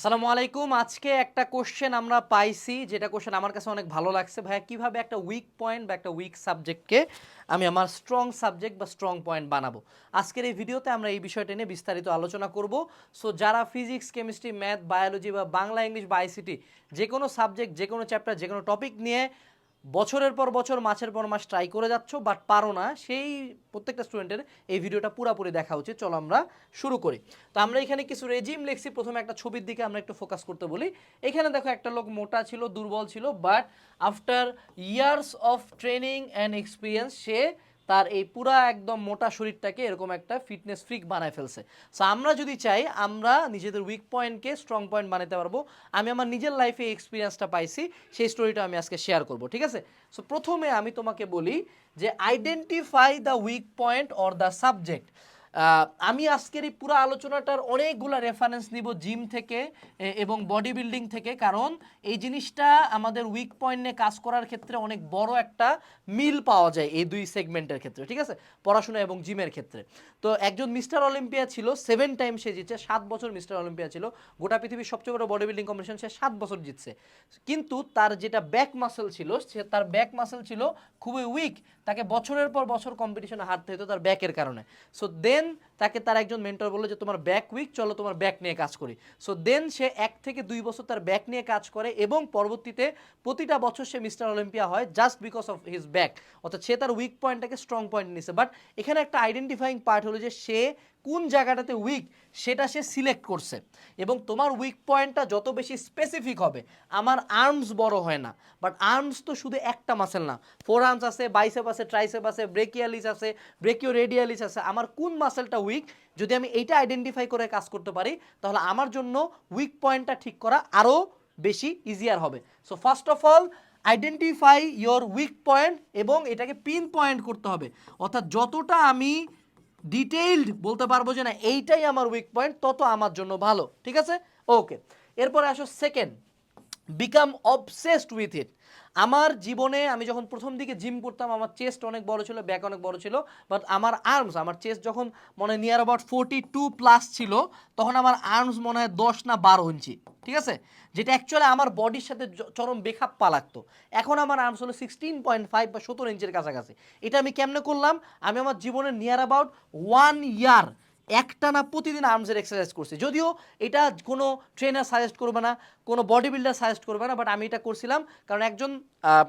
আসসালামু আলাইকুম। আজকে একটা কোশ্চেন আমরা পাইছি, যেটা কোশ্চেন আমার কাছে অনেক ভালো লাগছে। ভাইয়া, কীভাবে একটা উইক পয়েন্ট বা একটা উইক সাবজেক্টকে আমি আমার স্ট্রং সাবজেক্ট বা স্ট্রং পয়েন্ট বানাবো? আজকের এই ভিডিওতে আমরা এই বিষয়টা নিয়ে বিস্তারিত আলোচনা করব। সো যারা ফিজিক্স কেমিস্ট্রি ম্যাথ বায়োলজি বা বাংলা ইংলিশ বা আইসিটি যে কোনো সাবজেক্ট যে কোনো চ্যাপ্টার যে কোনো টপিক নিয়ে বছরের পর বছর, মাসের পর মাস ট্রাই করে যাচ্ছ বাট পারো না। সেই প্রত্যেকটা স্টুডেন্টের এই ভিডিওটা পুরাপুরি দেখা উচিত। চলো আমরা শুরু করি। তো আমরা এখানে কিছু রেজিম লিখছি। প্রথমে একটা ছবির দিকে আমরা একটু ফোকাস করতে বলি। এখানে দেখো একটা লোক মোটা ছিল, দুর্বল ছিল but after years of training and experience সে তার এই পুরা একদম মোটা শরীরটাকে এরকম একটা ফিটনেস ফ্রিক বানায় ফেলছে। সো আমরা যদি চাই, আমরা নিজেদের উইক পয়েন্টকে স্ট্রং পয়েন্ট বানাতে পারব। আমি আমার নিজের লাইফে এক্সপিরিয়েন্সটা পাইছি, সেই স্টোরিটা আমি আজকে শেয়ার করব, ঠিক আছে? সো প্রথমে আমি তোমাকে বলি যে identify the weak point or the subject আমি আজকের এই পুরো আলোচনাটার অনেকগুলো রেফারেন্স নিব জিম থেকে এবং বডি বিল্ডিং থেকে, কারণ এই জিনিসটা আমাদের উইক পয়েন্ট নিয়ে কাজ করার ক্ষেত্রে অনেক বড় একটা মিল পাওয়া যায় এই দুই সেগমেন্টের ক্ষেত্রে, ঠিক আছে? পড়াশোনা এবং জিমের ক্ষেত্রে। তো একজন মিস্টার অলিম্পিয়া ছিল সেভেন টাইম সে জিতছে, সাত বছর মিস্টার অলিম্পিয়া ছিল, গোটা পৃথিবীর সবচেয়ে বড় বডি বিল্ডিং কম্পিটিশন সে সাত বছর জিতছে। কিন্তু তার যেটা ব্যাক মাসেল ছিল, সে তার ব্যাক মাসেল ছিল খুবই উইক তাকে বছরের পর বছর কম্পিটিশনে হারতে হতো তার ব্যাকের কারণে। সো দেন তাকে তার একজন মেন্টর বলল যে, তোমার ব্যাক উইক চলো তোমার ব্যাক নিয়ে কাজ করি। সো দেন সে এক থেকে দুই বছর তার ব্যাক নিয়ে কাজ করে এবং পরবর্তীতে প্রতিটা বছর সে মিস্টার অলিম্পিয়া হয় just because of his back অর্থাৎ সে তার উইক পয়েন্টটাকে স্ট্রং পয়েন্ট নিছে। বাট এখানে একটা আইডেন্টিফাইং পার্ট হলো যে, সে কোন জায়গাটাতে উইক সেটা সে সিলেক্ট করছে। এবং তোমার উইক পয়েন্টটা যত বেশি স্পেসিফিক হবে, আমার আর্মস বড় হয় না। বাট আর্মস তো শুধু একটা মাসেল না। ফোর আর্মস আছে বাইসেপ আছে ট্রাইসেপ আছে ব্রেকিয়ালিস আছে ব্রেকিও রেডিয়ালিস আছে। আমার কোন মাসেলটা উইক যদি আমি এইটা আইডেন্টিফাই করে কাজ করতে পারি, তাহলে আমার জন্য উইক পয়েন্টটা ঠিক করা আরও বেশি ইজিয়ার হবে। So first of all identify your weak point এবং এটাকে পিন পয়েন্ট করতে হবে। অর্থাৎ যতটা আমি ডিটেইলড বলতে পারব যে না, এইটাই আমার উইক পয়েন্ট তত আমার জন্য ভালো, ঠিক আছে? ওকে এরপরে আসো second become obsessed with it আমার জীবনে আমি যখন প্রথম দিকে জিম করতাম, আমার চেস্ট অনেক বড় ছিল ব্যাক অনেক বড় ছিল বাট আমার আর্মস আমার চেস্ট যখন মনে near about forty two plus ছিল, তখন আমার আর্মস মনে হয় দশ না বারো ইঞ্চি, ঠিক আছে? যেটা অ্যাকচুয়ালি আমার বডির সাথে চরম বেখাপ পা লাগতো এখন আমার আর্মস হলো সিক্সটিন পয়েন্ট ফাইভ বা সতেরো ইঞ্চের কাছাকাছি। এটা আমি কেমনে করলাম? আমি আমার জীবনের নিয়ার অ্যাবাউট ওয়ান ইয়ার একটানা প্রতিদিন আর্মসের এক্সারসাইজ করছি। যদিও এটা কোনো ট্রেনার সাজেস্ট করবে না, কোনো বডি বিল্ডার সাজেস্ট করবে না বাট আমি এটা করছিলাম কারণ একজন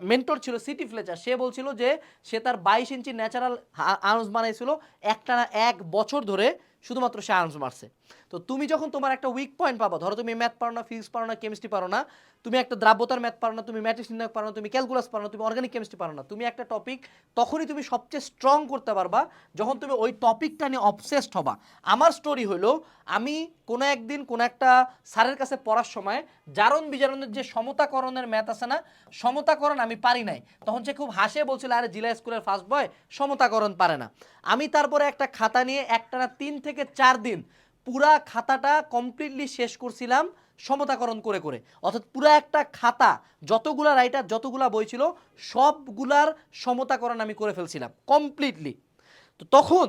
মেন্টর ছিল সিটি ফ্লেচার সে বলছিল যে সে তার বাইশ ইঞ্চি ন্যাচারাল আর্মস বানাইছিল একটানা এক বছর ধরে শুধুমাত্র সে আর্মস মারছে। তো তুমি যখন তোমার একটা উইক পয়েন্ট পাবো, ধরো তুমি ম্যাথ পারো না ফিজিক্স পারো না কেমিস্ট্রি পারো না, তুমি একটা দ্রাব্যতার ম্যাথ পারো না, তুমি ম্যাট্রিক্স নির্ণয় পারো না, তুমি ক্যালকুলাস পারো না, তুমি অর্গানিক কেমিস্ট্রি পারো না, তুমি একটা টপিক তখনই তুমি সবচেয়ে স্ট্রং করতে পারবা যখন তুমি ওই টপিকটা নিয়ে অবসেসড হবা। আমার স্টোরি হলো, আমি কোনো একদিন কোনো একটা স্যারের কাছে পড়ার সময় জারণ বিজারণের যে সমতাকরণের ম্যাথ আছে না, সমতাকরণ আমি পারি নাই। তখন সে খুব হাসে, বলছিল, আরে, জিলা স্কুলের ফার্স্ট বয় সমতাকরণ পারে না। আমি তারপরে একটা খাতা নিয়ে একটানা তিন থেকে চার দিন পুরা খাতাটা কমপ্লিটলি শেষ করছিলাম সমতাকরণ করে করে। অর্থাৎ পুরো একটা খাতা, যতগুলা রাইটার যতগুলা বই ছিল, সবগুলার সমতাকরণ আমি করে ফেলছিলাম কমপ্লিটলি তো তখন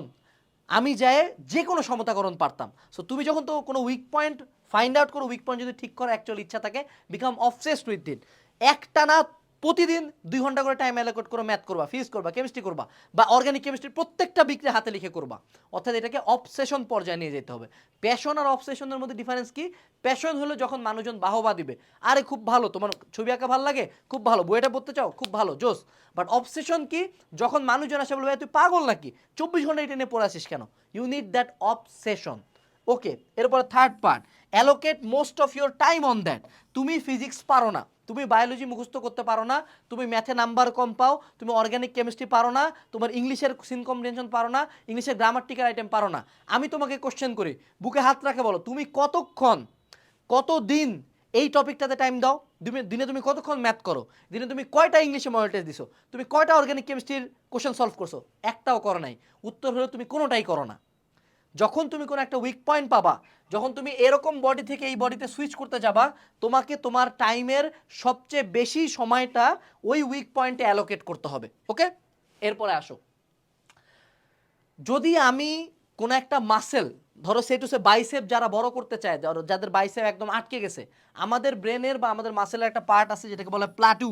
আমি যাই যে কোনো সমতাকরণ পারতাম। সো তুমি যখন তো কোনো উইক পয়েন্ট ফাইন্ড আউট করো উইক পয়েন্ট যদি ঠিক করার অ্যাকচুয়াল ইচ্ছা থাকে বিকাম অবসেসড উইথ দিন একটানা প্রতিদিন দুই ঘণ্টা করে টাইম অ্যালোকেট করে ম্যাথ করবা ফিজিক্স করবা কেমিস্ট্রি করবা বা অর্গানিক কেমিস্ট্রি প্রত্যেকটা বিক্রি হাতে লিখে করবা। অর্থাৎ এটাকে অবসেশন পর্যায়ে নিয়ে যেতে হবে। প্যাশন আর অবসেশনের মধ্যে ডিফারেন্স কি? প্যাশন হলো যখন মানুষজন বাহবা দিবে আরে খুব ভালো তোমার ছবি আঁকা ভালো লাগে? খুব ভালো বইটা পড়তে চাও? খুব ভালো জোস। বাট অবসেশন কি? যখন মানুষজন আসে বলবে "ভাই, তুই পাগল নাকি? চব্বিশ ঘণ্টা এটা নিয়ে পড়ে আসিস কেন? You need that obsession okay, এরপরে third part allocate most of your time on that তুমি ফিজিক্স পারো না, তুমি বায়োলজি মুখস্থ করতে পারো না, তুমি ম্যাথে নাম্বার কম পাও, তুমি অর্গানিক কেমিস্ট্রি পারো না, তোমার ইংলিশের সিন কম্বিনেশন পারো না, ইংলিশের গ্রামাটিক্যাল আইটেম পারো না। আমি তোমাকে কোশ্চেন করি, বুকে হাত রাখে বলো, তুমি কতক্ষণ, কতদিন এই টপিকটাতে টাইম দাও? দিনে তুমি কতক্ষণ ম্যাথ করো? দিনে তুমি কয়টা ইংলিশে মডেল টেস্ট দিছো? তুমি কয়টা অর্গানিক কেমিস্ট্রির কোশ্চেন সলভ করছ? একটাও করো নাই। উত্তর হলো তুমি কোনোটাই করো না। যখন তুমি কোনো একটা উইক পয়েন্ট পাবা, যখন তুমি এরকম বডি থেকে এই বডিতে সুইচ করতে যাবা, তোমাকে তোমার টাইমের সবচেয়ে বেশি সময়টা ওই উইক পয়েন্টে অ্যালোকেট করতে হবে ওকে এরপরে আসো। যদি আমি কোনো একটা মাসেল ধরো সেটুসে বাইসেপ যারা বড় করতে চায়, ধরো যাদের বাইসেপ একদম আটকে গেছে, আমাদের ব্রেনের বা আমাদের মাসেলের একটা পার্ট আছে যেটাকে বলে প্লাটু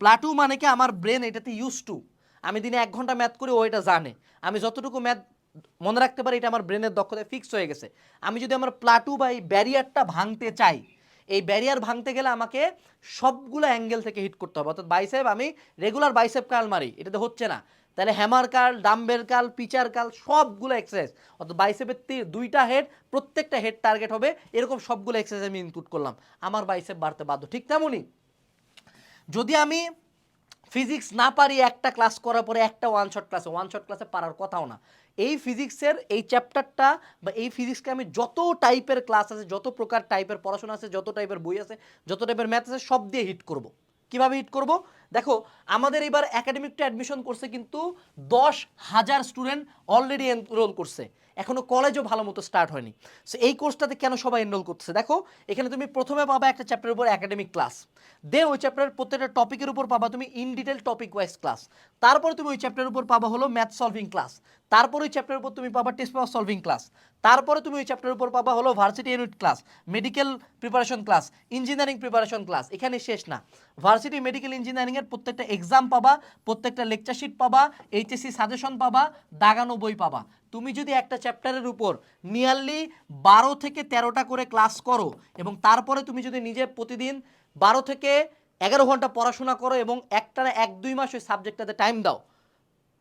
প্লাটু মানে কি? আমার ব্রেন এটাতে ইউজ টু আমি দিনে এক ঘণ্টা ম্যাথ করি, ও এটা জানে। আমি যতটুকু ম্যাথ মনে রাখতে পারি এটা আমার ব্রেনের দক্ষতায় ফিক্স হয়ে গেছে। আমি যদি আমার প্লাটু বা এই ব্যারিয়ারটা ভাঙতে চাই, এই ব্যারিয়ার ভাঙতে গেলে আমাকে সবগুলো অ্যাঙ্গেল থেকে হিট করতে হবে। অর্থাৎ বাইসেপ আমি রেগুলার বাইসেপ কাল মারি, এটাতে হচ্ছে না। তাহলে হ্যামার কাল ডাম্বেল কাল পিচার কাল সবগুলো এক্সারসাইজ অর্থাৎ বাইসেপের দুইটা হেড প্রত্যেকটা হেড টার্গেট হবে, এরকম সবগুলো এক্সারসাইজ আমি ইনক্লুড করলাম। আমার বাইসেপ বাড়তে বাধ্য। ঠিক তেমনই যদি আমি ফিজিক্স না পারি একটা ক্লাস করার পরে একটা ওয়ান শট ক্লাসে ওয়ান শট ক্লাসে পারার কথাও না। এই ফিজিক্সের এই চ্যাপ্টারটা বা এই ফিজিক্সকে আমি যত টাইপের ক্লাস আছে, যত প্রকার টাইপের পড়াশোনা আছে, যত টাইপের বই আছে, যত টাইপের ম্যাথ আছে, সব দিয়ে হিট করব। কীভাবে হিট করব? দেখো, আমাদের এবার একাডেমিকটা অ্যাডমিশন করছে কিন্তু দশ হাজার স্টুডেন্ট অলরেডি এনরোল করছে। এখনও কলেজও ভালো মতো স্টার্ট হয়নি। সো এই কোর্সটাতে কেন সবাই এনরোল করতেছে? দেখো, এখানে তুমি প্রথমে পাবা একটা চ্যাপ্টারের উপর একাডেমিক ক্লাস দেন ওই চ্যাপ্টারের প্রত্যেকটা টপিকের উপর পাবা তুমি in detail topic wise class তারপরে তুমি ওই চ্যাপ্টারের উপর পাবা হলো ম্যাথ সলভিং ক্লাস তারপর ওই চ্যাপ্টারের উপর তুমি পাবা টেস্ট পেপার সলভিং ক্লাস তারপরে তুমি ওই চ্যাপ্টারের উপর পাবা হলো varsity unit class medical preparation class engineering preparation class এখানে শেষ না। ভার্সিটি মেডিকেল ইঞ্জিনিয়ারিং এর প্রত্যেকটা এক্সাম পাবা, প্রত্যেকটা লেকচার শিট পাবা এইচএসসি সাজেশন পাবা, দাগানো বই পাবা। তুমি যদি একটা চ্যাপ্টারের উপর নিয়ারলি বারো থেকে তেরোটা করে ক্লাস করো এবং তারপরে তুমি যদি নিজে প্রতিদিন বারো থেকে এগারো ঘণ্টা পড়াশোনা করো এবং একটা না এক, দুই মাস ওই সাবজেক্টটাতে টাইম দাও।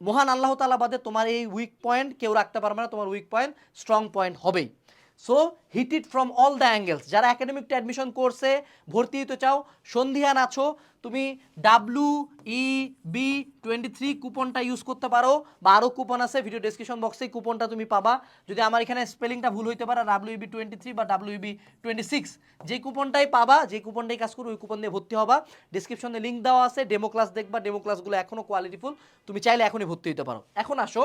মহান আল্লাহ তালা বাদে তোমার এই উইক পয়েন্ট কেউ রাখতে পারবে না, তোমার উইক পয়েন্ট স্ট্রং পয়েন্ট হবেই। So hit it from all the angles যারা একাডেমিকটা অ্যাডমিশন করছে, ভর্তি হতে চাও সন্ধিয়ান আছো, তুমি W E B twenty three কুপনটা use করতে পারো, বা আরও কুপন আছে ভিডিও ডেসক্রিপশন বক্সে কুপনটা তুমি পাবা। যদি আমার এখানে স্পেলিংটা ভুল হইতে পারে ডাব্লিউ বি টোয়েন্টি থ্রি বা ডাব্লিউ বি টোয়েন্টি সিক্স যে কুপনটাই পাবা, যে কুপনটাই কাজ করো ওই কুপন দিয়ে ভর্তি হবা। ডিসক্রিপশনে লিঙ্ক দেওয়া আছে ডেমো ক্লাস দেখবা ডেমো ক্লাসগুলো এখনও কোয়ালিটিফুল তুমি চাইলে এখনই ভর্তি হতে পারো। এখন আসো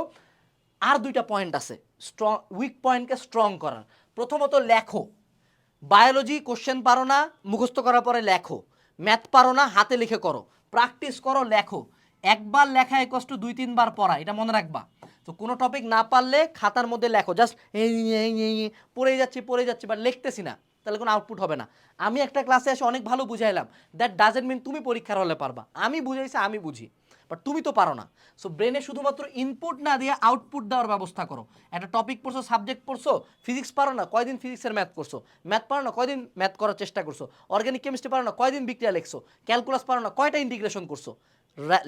আর দুইটা পয়েন্ট আছে। স্ট্রং উইক পয়েন্টকে স্ট্রং করার। প্রথমত লেখো। বায়োলজি কোশ্চেন পারো না, মুখস্থ করার পরে লেখো। ম্যাথ পারো না, হাতে লিখে করো। প্র্যাকটিস করো, লেখো। একবার লেখা এক কষ্ট দুই, তিনবার পড়া, এটা মনে রাখবা। তো কোনো টপিক না পারলে খাতার মধ্যে লেখো। জাস্ট পড়ে যাচ্ছি পড়ে যাচ্ছি বাট লিখতেছি না। তাহলে কোনো আউটপুট হবে না। আমি একটা ক্লাসে এসে অনেক ভালো বুঝাইলাম। দ্যাট ডাজেন্ট মিন তুমি পরীক্ষার হলে পারবা। আমি বুঝাইছি, আমি বুঝি। বাট তুমি তো পারো না। সো ব্রেনে শুধুমাত্র ইনপুট না দিয়ে আউটপুট দেওয়ার ব্যবস্থা করো। একটা টপিক পড়ছো সাবজেক্ট পড়ছো ফিজিক্স পারো না, কয়দিন ফিজিক্সের ম্যাথ করছ? ম্যাথ পারো না, কয়দিন ম্যাথ করার চেষ্টা করছ? অর্গানিক কেমিস্ট্রি পারো না, কয়দিন বিক্রিয়া লিখছো? ক্যালকুলাস পারো না, কয়টা ইন্টিগ্রেশন করছ?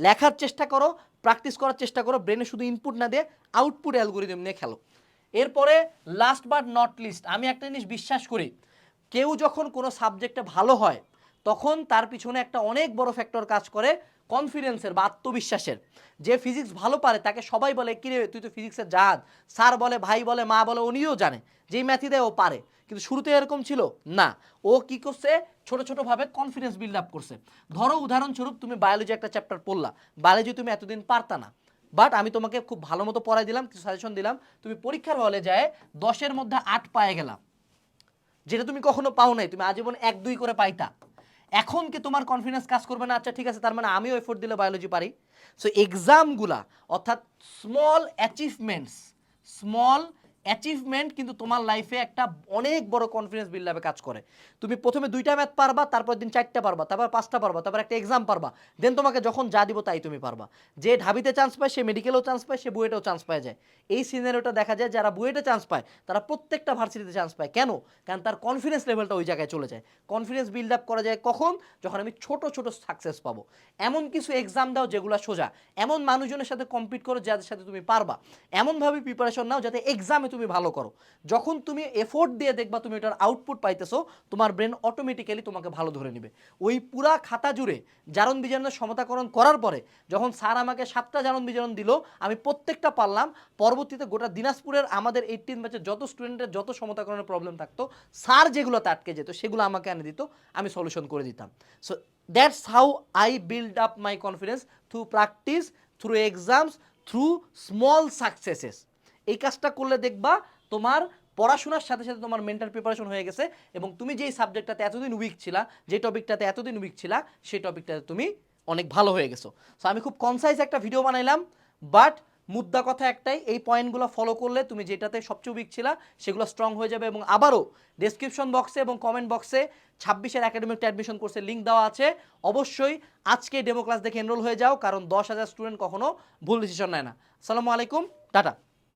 লেখার চেষ্টা করো প্র্যাকটিস করার চেষ্টা করো ব্রেনে শুধু ইনপুট না দিয়ে আউটপুট অ্যালগোরিদম নিয়ে খেলো। এরপরে লাস্ট বাট নট লিস্ট আমি একটা জিনিস বিশ্বাস করি, কেউ যখন কোনো সাবজেক্টে ভালো হয়, তখন তার পিছনে একটা অনেক বড় ফ্যাক্টর কাজ করে কনফিডেন্সের বা আত্মবিশ্বাসের। যে ফিজিক্স ভালো পারে, তাকে সবাই বলে, কিরে, তুই তো ফিজিক্সের জাহাজ স্যার বলে, ভাই বলে, মা বলে, উনিও জানে। যেই ম্যাথই দেয়, ও পারে। কিন্তু শুরুতে এরকম ছিল? না। ও কি করছে? ছোট ছোটভাবে কনফিডেন্স বিল্ড আপ করছে। ধরো, উদাহরণস্বরূপ, তুমি বায়োলজি একটা চ্যাপ্টার পড়লা। বায়োলজি তুমি এতদিন পারতা না। বাট আমি তোমাকে খুব ভালো মতো পড়াই দিলাম, কিছু সাজেশন দিলাম। তুমি পরীক্ষার হলে যায় দশের মধ্যে আট পায়ে গেলাম যেটা তুমি কখনো পাও নাই। তুমি আজীবন এক, দুই করে পাইতা। এখন কি তোমার কনফিডেন্স কাজ করবে না? আচ্ছা ঠিক আছে, তার মানে আমিও এফোর্ট দিলে বায়োলজি পারি। সো এক্সামগুলা অর্থাৎ স্মল অ্যাচিভমেন্টস স্মল অ্যাচিভমেন্ট কিন্তু তোমার লাইফে একটা অনেক বড় কনফিডেন্স বিল্ড আপে কাজ করে। তুমি প্রথমে দুইটা ম্যাথ পারবা তারপর দিন চারটা পারবা, তারপর পাঁচটা পারবা, তারপর একটা এক্সাম পারবা। দেন তোমাকে যখন যা দিব তাই তুমি পারবা। যে ঢাবিতে চান্স পায়, সে মেডিকেলেও চান্স পায়, সে বুয়েটেও চান্স পায় যায়। এই সিনারিওটা দেখা যায়, যারা বুয়েটে চান্স পায়, তারা প্রত্যেকটা ভার্সিটিতে চান্স পায়। কেন? কারণ তার কনফিডেন্স লেভেলটা ওই জায়গায় চলে যায়। কনফিডেন্স বিল্ড আপ করা যায় কখন? যখন আমি ছোট ছোট সাকসেস পাবো। এমন কিছু এক্সাম দাও যেগুলো সোজা। এমন মানুষজনের সাথে কম্পিট করো যাদের সাথে তুমি পারবা। এমনভাবে প্রিপারেশন নাও যাতে এক্সামে তুমি ভালো করো। যখন তুমি এফোর্ট দিয়ে দেখবা তুমি এটার আউটপুট পাইতেছো, তোমার ব্রেন অটোমেটিক্যালি তোমাকে ভালো ধরে নেবে। ওই পুরা খাতা জুড়ে জারণ বিজারণের সমতাকরণ করার পরে যখন স্যার আমাকে সাতটা জারণ বিজারণ দিল, আমি প্রত্যেকটা পারলাম, পরবর্তীতে গোটা দিনাজপুরের আমাদের এইটিন ব্যাচের যত স্টুডেন্টের যত সমতাকরণের প্রবলেম থাকতো স্যার যেগুলোতে আটকে যেত, সেগুলো আমাকে এনে দিত, আমি সলিউশন করে দিতাম। So that's how I build up my confidence through practice through exams through small successes এই কাজটা করলে দেখবা তোমার পড়াশোনার সাথে সাথে তোমার মেন্টাল প্রিপারেশন হয়ে গেছে এবং তুমি যেই সাবজেক্টটাতে এতদিন উইক ছিলা, যে টপিকটাতে এতদিন উইক ছিলা সেই টপিকটাতে তুমি অনেক ভালো হয়ে গেছো। সো আমি খুব কনসাইজ একটা ভিডিও বানাইলাম বাট মুদ্রা কথা একটাই, এই পয়েন্টগুলো ফলো করলে তুমি যেটাতে সবচেয়ে উইক ছিলা, সেগুলো স্ট্রং হয়ে যাবে এবং আবারও ডেসক্রিপশন বক্সে এবং কমেন্ট বক্সে ছাব্বিশের একাডেমিক অ্যাডমিশন কোর্সের লিঙ্ক দেওয়া আছে। অবশ্যই আজকে ডেমো ক্লাস দেখে এনরোল হয়ে যাও, কারণ দশ হাজার স্টুডেন্ট কখনো ভুল ডিসিশন নেয় না। আসসালামু আলাইকুম, টাটা।